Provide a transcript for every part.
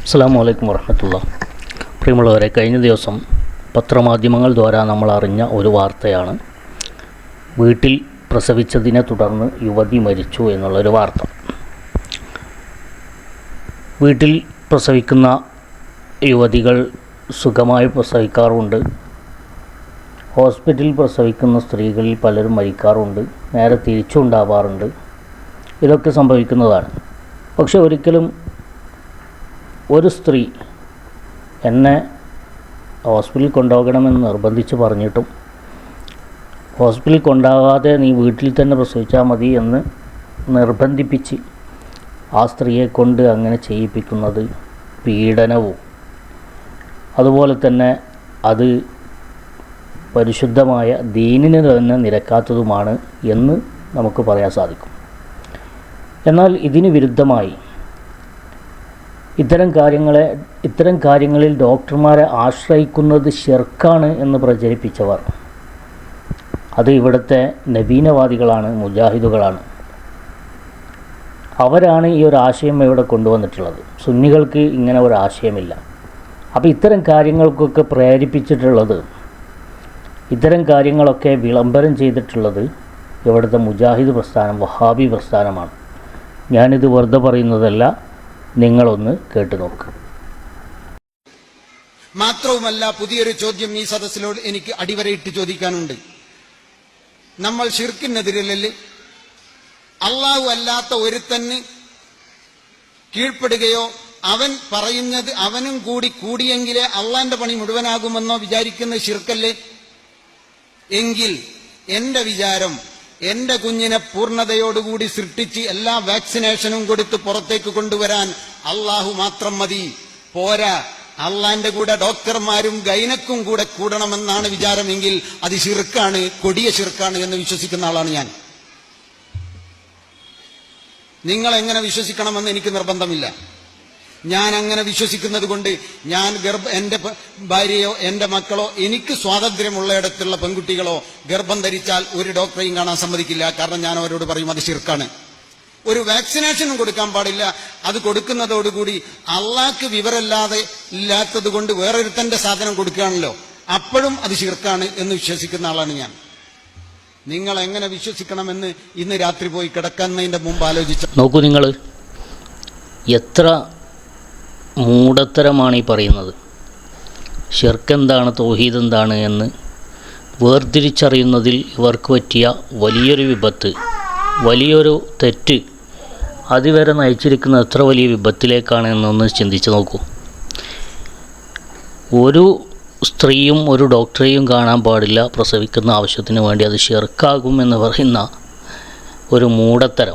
അസ്സാം വലൈക്കും വർഹമത്തുള്ള പ്രിയമുള്ളവരെ കഴിഞ്ഞ ദിവസം പത്രമാധ്യമങ്ങൾ ദ്വാരാ നമ്മൾ അറിഞ്ഞ ഒരു വാർത്തയാണ്. വീട്ടിൽ പ്രസവിച്ചതിനെ തുടർന്ന് യുവതി മരിച്ചു എന്നുള്ളൊരു വാർത്ത. വീട്ടിൽ പ്രസവിക്കുന്ന യുവതികൾ സുഖമായി പ്രസവിക്കാറുണ്ട്. ഹോസ്പിറ്റലിൽ പ്രസവിക്കുന്ന സ്ത്രീകളിൽ പലരും മരിക്കാറുണ്ട്. നേരെ തിരിച്ചുണ്ടാവാറുണ്ട്. ഇതൊക്കെ സംഭവിക്കുന്നതാണ്. പക്ഷെ ഒരിക്കലും ഒരു സ്ത്രീ എന്നെ ഹോസ്പിറ്റലിൽ കൊണ്ടുപോകണമെന്ന് നിർബന്ധിച്ച് പറഞ്ഞിട്ടും ഹോസ്പിറ്റലിൽ കൊണ്ടാകാതെ നീ വീട്ടിൽ തന്നെ പ്രസവിച്ചാൽ മതി എന്ന് നിർബന്ധിപ്പിച്ച് ആ സ്ത്രീയെ കൊണ്ട് അങ്ങനെ ചെയ്യിപ്പിക്കുന്നത് പീഡനവും. അതുപോലെ തന്നെ അത് പരിശുദ്ധമായ ദീനിന് തന്നെ നിരക്കാത്തതുമാണ് എന്ന് നമുക്ക് പറയാൻ സാധിക്കും. എന്നാൽ ഇതിന് വിരുദ്ധമായി ഇത്തരം കാര്യങ്ങളെ ഇത്തരം കാര്യങ്ങളിൽ ഡോക്ടർമാരെ ആശ്രയിക്കുന്നത് ഷിർക്കാണ് എന്ന് പ്രചരിപ്പിച്ചവർ. അത് ഇവിടുത്തെ നവീനവാദികളാണ് മുജാഹിദുകളാണ്. അവരാണ് ഈ ഒരു ആശയം ഇവിടെ കൊണ്ടുവന്നിട്ടുള്ളത്. സുന്നികൾക്ക് ഇങ്ങനെ ഒരു ആശയമില്ല. അപ്പോൾ ഇത്തരം കാര്യങ്ങൾക്കൊക്കെ പ്രേരിപ്പിച്ചിട്ടുള്ളത് ഇത്തരം കാര്യങ്ങളൊക്കെ വിളംബരം ചെയ്തിട്ടുള്ളത് ഇവിടുത്തെ മുജാഹിദ് പ്രസ്ഥാനം വഹാബി പ്രസ്ഥാനമാണ്. ഞാനിത് വെറുതെ പറയുന്നതല്ല. നിങ്ങളൊന്ന് കേട്ടു നോക്കുക മാത്രവുമല്ല പുതിയൊരു ചോദ്യം ഈ സദസ്സിലോട് എനിക്ക് അടിവരയിട്ട് ചോദിക്കാനുണ്ട്. നമ്മൾ ഷിർക്കിനെതിരല്ലേ അള്ളാഹു അല്ലാത്ത ഒരുത്തന് കീഴ്പ്പെടുകയോ അവൻ പറയുന്നത് അവനും കൂടി കൂടിയെങ്കിലേ അള്ളാന്റെ പണി മുഴുവനാകുമെന്നോ വിചാരിക്കുന്ന ഷിർക്കല്ലേ എങ്കിൽ എന്റെ വിചാരം എന്റെ കുഞ്ഞിനെ പൂർണതയോടുകൂടി സൃഷ്ടിച്ച് എല്ലാ വാക്സിനേഷനും കൊടുത്ത് പുറത്തേക്ക് കൊണ്ടുവരാൻ അള്ളാഹു മാത്രം മതി. പോരാ അള്ളാന്റെ കൂടെ ഡോക്ടർമാരും ഗൈനക്കും കൂടെ കൂടണമെന്നാണ് വിചാരമെങ്കിൽ അത് ശിർക്കാണ് കൊടിയ ശിർക്കാണ് എന്ന് വിശ്വസിക്കുന്ന ആളാണ് ഞാൻ. നിങ്ങൾ എങ്ങനെ വിശ്വസിക്കണമെന്ന് എനിക്ക് നിർബന്ധമില്ല. ഞാൻ അങ്ങനെ വിശ്വസിക്കുന്നത് കൊണ്ട് ഞാൻ ഗർഭ എന്റെ ഭാര്യയോ എന്റെ മക്കളോ എനിക്ക് സ്വാതന്ത്ര്യമുള്ളയിടത്തുള്ള പെൺകുട്ടികളോ ഗർഭം ധരിച്ചാൽ ഒരു ഡോക്ടറെയും കാണാൻ സമ്മതിക്കില്ല. കാരണം ഞാൻ അവരോട് പറയും അത് ശിർക്കാണ്. ഒരു വാക്സിനേഷനും കൊടുക്കാൻ പാടില്ല. അത് കൊടുക്കുന്നതോടുകൂടി അള്ളാക്ക് വിവരല്ലാതെ ഇല്ലാത്തത് കൊണ്ട് വേറൊരുത്തന്റെ സാധനം കൊടുക്കുകയാണല്ലോ. അപ്പോഴും അത് ശിർക്കാണ് എന്ന് വിശ്വസിക്കുന്ന ആളാണ് ഞാൻ. നിങ്ങൾ എങ്ങനെ വിശ്വസിക്കണമെന്ന് ഇന്ന് രാത്രി പോയി കിടക്കുന്നതിന്റെ മുമ്പ് ആലോചിച്ചു നോക്കൂ നിങ്ങൾ എത്ര മൂഢത്തരമാണ് ഈ പറയുന്നത്. ഷിർക്ക് എന്താണ് തൗഹീദ് എന്താണ് എന്ന് വേർതിരിച്ചറിയുന്നതിൽ ഇവർക്ക് പറ്റിയ വലിയൊരു വിപത്ത് വലിയൊരു തെറ്റ് അതുവരെ നയിച്ചിരിക്കുന്ന എത്ര വലിയ വിപത്തിലേക്കാണ് എന്നൊന്ന് ചിന്തിച്ച് നോക്കൂ. ഒരു സ്ത്രീയും ഒരു ഡോക്ടറെയും കാണാൻ പാടില്ല പ്രസവിക്കുന്ന ആവശ്യത്തിന് വേണ്ടി അത് ഷിർക്കാകും എന്ന് പറയുന്ന ഒരു മൂടത്തരം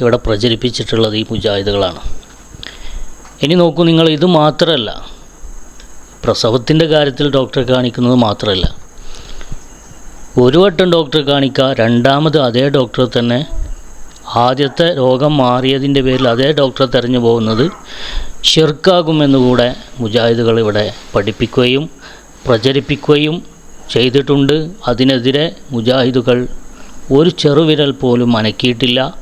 ഇവിടെ പ്രചരിപ്പിച്ചിട്ടുള്ളത് ഈ മുജാഹിദുകളാണ്. ഇനി നോക്കൂ നിങ്ങൾ ഇത് മാത്രമല്ല. പ്രസവത്തിന്റെ കാര്യത്തിൽ ഡോക്ടറെ കാണിക്കുന്നത് മാത്രമല്ല. ഒരു വട്ടം ഡോക്ടറെ കാണിക്കുക രണ്ടാമത് അതേ ഡോക്ടറെ തന്നെ ആദ്യത്തെ രോഗം മാറിയതിന്റെ പേരിൽ അതേ ഡോക്ടറെ തെരഞ്ഞു പോകുന്നത് ഷിർക്കാകുമെന്നുകൂടെ മുജാഹിദുകൾ ഇവിടെ പഠിപ്പിക്കുകയും പ്രചരിപ്പിക്കുകയും ചെയ്തിട്ടുണ്ട്. അതിനെതിരെ മുജാഹിദുകൾ ഒരു ചെറുവിരൽ പോലും അനക്കിയിട്ടില്ല.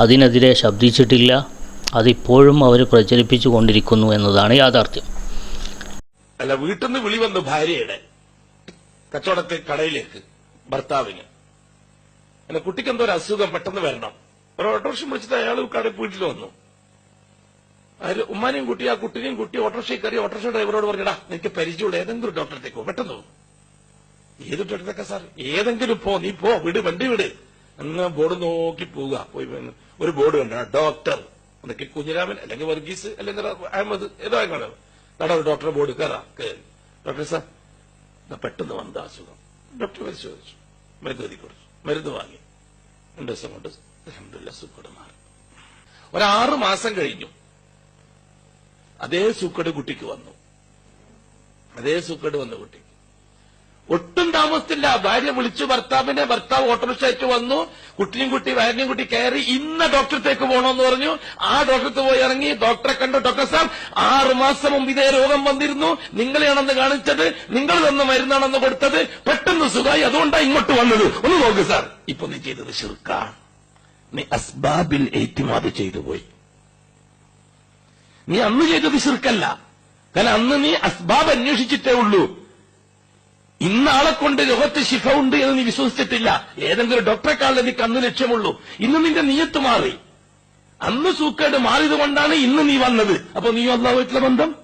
അതിനെതിരെ ശബ്ദിച്ചിട്ടില്ല. അതിപ്പോഴും അവർ പ്രചരിപ്പിച്ചു കൊണ്ടിരിക്കുന്നു എന്നതാണ് യാഥാർത്ഥ്യം. അല്ല വീട്ടിൽ നിന്ന് വിളി വന്നു ഭാര്യയുടെ. കച്ചവടത്തെ കടയിലേക്ക് ഭർത്താവിന്. അല്ല കുട്ടിക്ക് എന്തോ ഒരു അസുഖം പെട്ടെന്ന് വരണം. ഒരു ഓട്ടോറിക്ഷ വിളിച്ചിട്ട് അയാൾ കടയിൽ വീട്ടിൽ വന്നു. അതിൽ ഉമ്മാനെയും കുട്ടി ആ കുട്ടിനെയും കുട്ടി ഓട്ടോറിക്ഷയിൽ കയറി ഓട്ടോറിക്ഷ ഡ്രൈവറോട് പറഞ്ഞടാ നിനക്ക് പരിചയമുള്ള ഏതെങ്കിലും ഡോക്ടറത്തേക്കോ പെട്ടെന്ന് പോകും ഏത് ഡോക്ടറത്തേക്കാ സാർ? ഏതെങ്കിലും പോ നീ പോ വിട് വണ്ടി വിട്. അങ്ങ് ബോർഡ് നോക്കി പോവുക. പോയി ഒരു ബോർഡ് കണ്ട. ഡോക്ടർ ഒന്നൊക്കെ കുഞ്ഞിരാമൻ അല്ലെങ്കിൽ വർഗീസ് അല്ലെങ്കിൽ അഹമ്മദ് ഏതോ കാണാം നട ഒരു ഡോക്ടറെ ബോർഡ് കയറാം. കയറി. ഡോക്ടർ സാർ പെട്ടെന്ന് വന്ന അസുഖം. ഡോക്ടർ പരിശോധിച്ചു. മരുന്ന് എഴുതി കൊടുത്തു. മരുന്ന് വാങ്ങി. രണ്ടു ദിവസം കൊണ്ട് അൽഹംദുലില്ലാ സുഖം മാറി. ഒരാറ് മാസം കഴിഞ്ഞു. അതേ സൂക്കട് കുട്ടിക്ക് വന്നു. അതേ സൂക്കട് വന്ന കുട്ടിക്ക് ഒട്ടും താമസത്തില്ല ഭാര്യ വിളിച്ചു ഭർത്താവിനെ ഭർത്താവ് ഓട്ടോറിക്ഷ അയച്ചു വന്നു. കുട്ടിയും കുട്ടി ഭാര്യയും കുട്ടി കയറി ഇന്ന ഡോക്ടറത്തേക്ക് പോകണമെന്ന് പറഞ്ഞു. ആ ഡോക്ടർക്ക് പോയി ഇറങ്ങി ഡോക്ടറെ കണ്ടു. ഡോക്ടർ സാബ് ആറു മാസം മുമ്പ് ഇതേ രോഗം വന്നിരുന്നു. നിങ്ങളെയാണെന്ന് കാണിച്ചത്. നിങ്ങൾ തന്ന മരുന്നാണെന്ന് കൊടുത്തത്. പെട്ടെന്ന് സുഖമായി. അതുകൊണ്ടാണ് ഇങ്ങോട്ട് വന്നത്. ഒന്ന് നോക്ക് സാർ. ഇപ്പൊ നീ ചെയ്തത് ശിർക്കാണ്. നീ അസ്ബാബിൽ ഏറ്റുമാത് ചെയ്തു പോയി. നീ അന്ന് ചെയ്തത് ശിർക്കല്ല. കാരണം അന്ന് നീ അസ്ബാബ് അന്വേഷിച്ചിട്ടേ ഉള്ളൂ. ഇന്നാളെ കൊണ്ട് ലോകത്ത് ശിഫ ഉണ്ട് എന്ന് നീ വിശ്വസിച്ചിട്ടില്ല. ഏതെങ്കിലും ഡോക്ടറെ നീ കന്ന് ലക്ഷ്യമുള്ളൂ. ഇന്ന് നിന്റെ നീയത്ത് മാറി. അന്ന് സൂക്കേട് മാറിയത് കൊണ്ടാണ് ഇന്ന് നീ വന്നത്. അപ്പൊ നീ അള്ളാഹുമായിട്ടുള്ള ബന്ധം?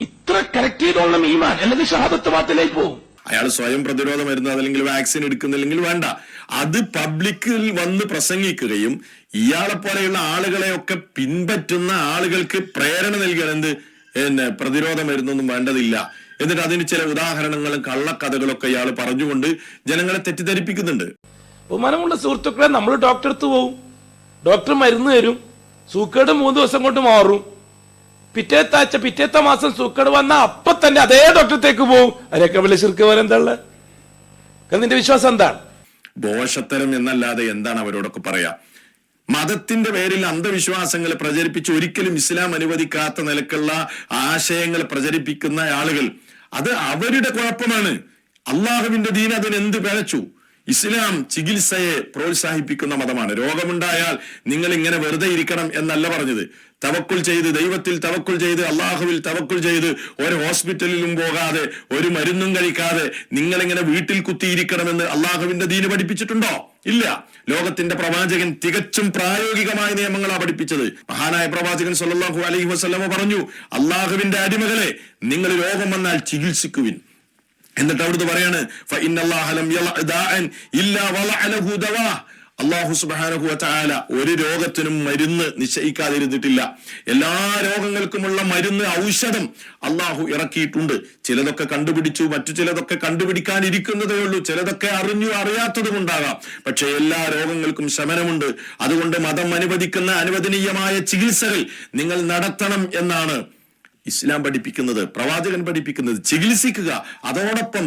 ഇത്ര കറക്റ്റ് ചെയ്തോളണം ഈമാൻ. അല്ലെങ്കിൽ ഷഹാദത്ത് വാത്തിലേക്ക് പോകും. അയാൾ സ്വയം പ്രതിരോധ മരുന്ന് അല്ലെങ്കിൽ വാക്സിൻ എടുക്കുന്നില്ലെങ്കിൽ വേണ്ട. അത് പബ്ലിക്കിൽ വന്ന് പ്രസംഗിക്കുകയും ഇയാളെ പോലെയുള്ള ആളുകളെയൊക്കെ പിൻപറ്റുന്ന ആളുകൾക്ക് പ്രേരണ നൽകുകയാണ് എന്ത്? പിന്നെ പ്രതിരോധ മരുന്നൊന്നും വേണ്ടതില്ല. എന്നിട്ട് അതിന് ചില ഉദാഹരണങ്ങളും കള്ളക്കഥകളൊക്കെ ഇയാൾ പറഞ്ഞുകൊണ്ട് ജനങ്ങളെ തെറ്റിദ്ധരിപ്പിക്കുന്നുണ്ട്. ബഹുമാനമുള്ള സുഹൃത്തുക്കളെ നമ്മൾ ഡോക്ടർ അടുത്ത് പോവും. ഡോക്ടർ മരുന്ന് തരും. സൂക്കേട് മൂന്ന് ദിവസം കൊണ്ട് മാറും. പിറ്റേത്ത ആഴ്ച പിറ്റേത്ത മാസം സൂക്കേട് വന്ന അപ്പൊ തന്നെ അതേ ഡോക്ടറത്തേക്ക് പോവും. അതിനൊക്കെ വലിയ ശിർക്ക് പോലെ എന്താ ഉള്ളത്? കാരണം നിന്റെ വിശ്വാസം എന്താണ്? ദോഷത്തരം എന്നല്ലാതെ എന്താണ് അവരോടൊക്കെ പറയാ? മതത്തിന്റെ പേരിൽ അന്ധവിശ്വാസങ്ങൾ പ്രചരിപ്പിച്ച് ഒരിക്കലും ഇസ്ലാം അനുവദിക്കാത്ത നിലക്കുള്ള ആശയങ്ങൾ പ്രചരിപ്പിക്കുന്ന ആളുകൾ. അത് അവരുടെ കുഴപ്പമാണ്. അള്ളാഹുവിന്റെ ദീൻ അതിന് എന്ത് പിഴച്ചു ഇസ്ലാം ചികിത്സയെ പ്രോത്സാഹിപ്പിക്കുന്ന മതമാണ്. രോഗമുണ്ടായാൽ നിങ്ങൾ ഇങ്ങനെ വെറുതെ ഇരിക്കണം എന്നല്ല പറഞ്ഞത്. തവക്കുൽ ചെയ്ത് ദൈവത്തിൽ തവക്കുൽ ചെയ്ത് അള്ളാഹുവിൽ തവക്കുൽ ചെയ്ത് ഒരു ഹോസ്പിറ്റലിലും പോകാതെ ഒരു മരുന്നും കഴിക്കാതെ നിങ്ങളിങ്ങനെ വീട്ടിൽ കുത്തിയിരിക്കണമെന്ന് അള്ളാഹുവിന്റെ ദീന് പഠിപ്പിച്ചിട്ടുണ്ടോ? ഇല്ല. ലോകത്തിന്റെ പ്രവാചകൻ തികച്ചും പ്രായോഗികമായ നിയമങ്ങളാണ് പഠിപ്പിച്ചത്. മഹാനായ പ്രവാചകൻ സല്ലാഹു അലൈഹി വസ്ലമ പറഞ്ഞു അള്ളാഹുവിന്റെ അടിമകളെ നിങ്ങൾ രോഗം വന്നാൽ ചികിത്സിക്കുവിൻ. എന്നിട്ട് അവിടുത്തെ പറയാണ് അള്ളാഹു സുബ്ഹാനഹു വതആല ഒരു രോഗത്തിനും മരുന്ന് നിശ്ചയിക്കാതിരുന്നിട്ടില്ല. എല്ലാ രോഗങ്ങൾക്കുമുള്ള മരുന്ന് ഔഷധം അള്ളാഹു ഇറക്കിയിട്ടുണ്ട്. ചിലതൊക്കെ കണ്ടുപിടിച്ചു മറ്റു ചിലതൊക്കെ കണ്ടുപിടിക്കാനിരിക്കുന്നതേ ഉള്ളൂ. ചിലതൊക്കെ അറിഞ്ഞു അറിയാത്തതുകൊണ്ടാകാം പക്ഷെ എല്ലാ രോഗങ്ങൾക്കും ശമനമുണ്ട്. അതുകൊണ്ട് മതം അനുവദിക്കുന്ന അനുവദനീയമായ ചികിത്സകൾ നിങ്ങൾ നടത്തണം എന്നാണ് ഇസ്ലാം പഠിപ്പിക്കുന്നത് പ്രവാചകൻ പഠിപ്പിക്കുന്നത്. ചികിത്സിക്കുക അതോടൊപ്പം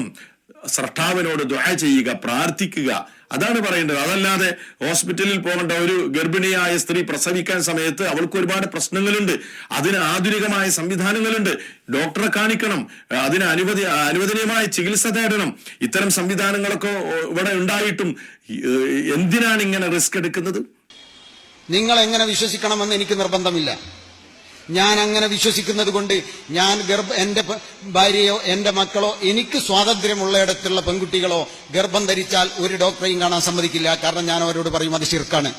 സ്രഷ്ടാവിനോട് ദുആ ചെയ്യുക പ്രാർത്ഥിക്കുക അതാണ് പറയേണ്ടത്. അതല്ലാതെ ഹോസ്പിറ്റലിൽ പോകേണ്ട ഒരു ഗർഭിണിയായ സ്ത്രീ പ്രസവിക്കാൻ സമയത്ത് അവൾക്ക് ഒരുപാട് പ്രശ്നങ്ങളുണ്ട്. അതിന് ആധുനികമായ സംവിധാനങ്ങളുണ്ട്. ഡോക്ടറെ കാണിക്കണം. അതിന് അനുവദി അനുവദനീയമായ ചികിത്സ തേടണം. ഇത്തരം സംവിധാനങ്ങളൊക്കെ ഇവിടെ ഉണ്ടായിട്ടും എന്തിനാണ് ഇങ്ങനെ റിസ്ക് എടുക്കുന്നത്? നിങ്ങൾ എങ്ങനെ വിശ്വസിക്കണമെന്ന് എനിക്ക് നിർബന്ധമില്ല. ഞാൻ അങ്ങനെ വിശ്വസിക്കുന്നത് കൊണ്ട് ഞാൻ ഗർഭ എന്റെ ഭാര്യയോ എന്റെ മക്കളോ എനിക്ക് സ്വാതന്ത്ര്യമുള്ളയിടത്തുള്ള പെൺകുട്ടികളോ ഗർഭം ധരിച്ചാൽ ഒരു ഡോക്ടറെയും കാണാൻ സമ്മതിക്കില്ല. കാരണം ഞാൻ അവരോട് പറയും അത് ശിർക്കാണ്.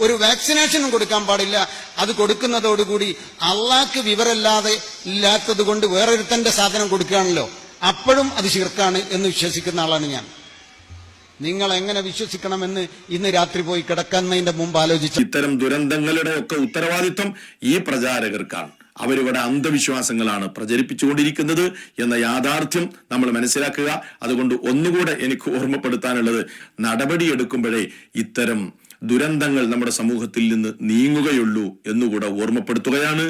ഒരു വാക്സിനേഷനും കൊടുക്കാൻ പാടില്ല. അത് കൊടുക്കുന്നതോടുകൂടി അള്ളാക്ക് വിവരല്ലാതെ ഇല്ലാത്തത് കൊണ്ട് വേറൊരുത്തന്റെ സാധനം കൊടുക്കുകയാണല്ലോ. അപ്പോഴും അത് ശിർക്കാണ് എന്ന് വിശ്വസിക്കുന്ന ആളാണ് ഞാൻ. നിങ്ങൾ എങ്ങനെ വിശ്വസിക്കണമെന്ന് ഇന്ന് രാത്രി പോയി കിടക്കുന്നതിന്റെ മുമ്പ് ആലോചിച്ചു ഇത്തരം ദുരന്തങ്ങളുടെ ഒക്കെ ഉത്തരവാദിത്വം ഈ പ്രചാരകർക്കാണ്. അവരിവിടെ അന്ധവിശ്വാസങ്ങളാണ് പ്രചരിപ്പിച്ചുകൊണ്ടിരിക്കുന്നത് എന്ന യാഥാർത്ഥ്യം നമ്മൾ മനസ്സിലാക്കുക. അതുകൊണ്ട് ഒന്നുകൂടെ എനിക്ക് ഓർമ്മപ്പെടുത്താനുള്ളത് നടപടിയെടുക്കുമ്പോഴേ ഇത്തരം ദുരന്തങ്ങൾ നമ്മുടെ സമൂഹത്തിൽ നിന്ന് നീങ്ങുകയുള്ളൂ എന്നുകൂടെ ഓർമ്മപ്പെടുത്തുകയാണ്.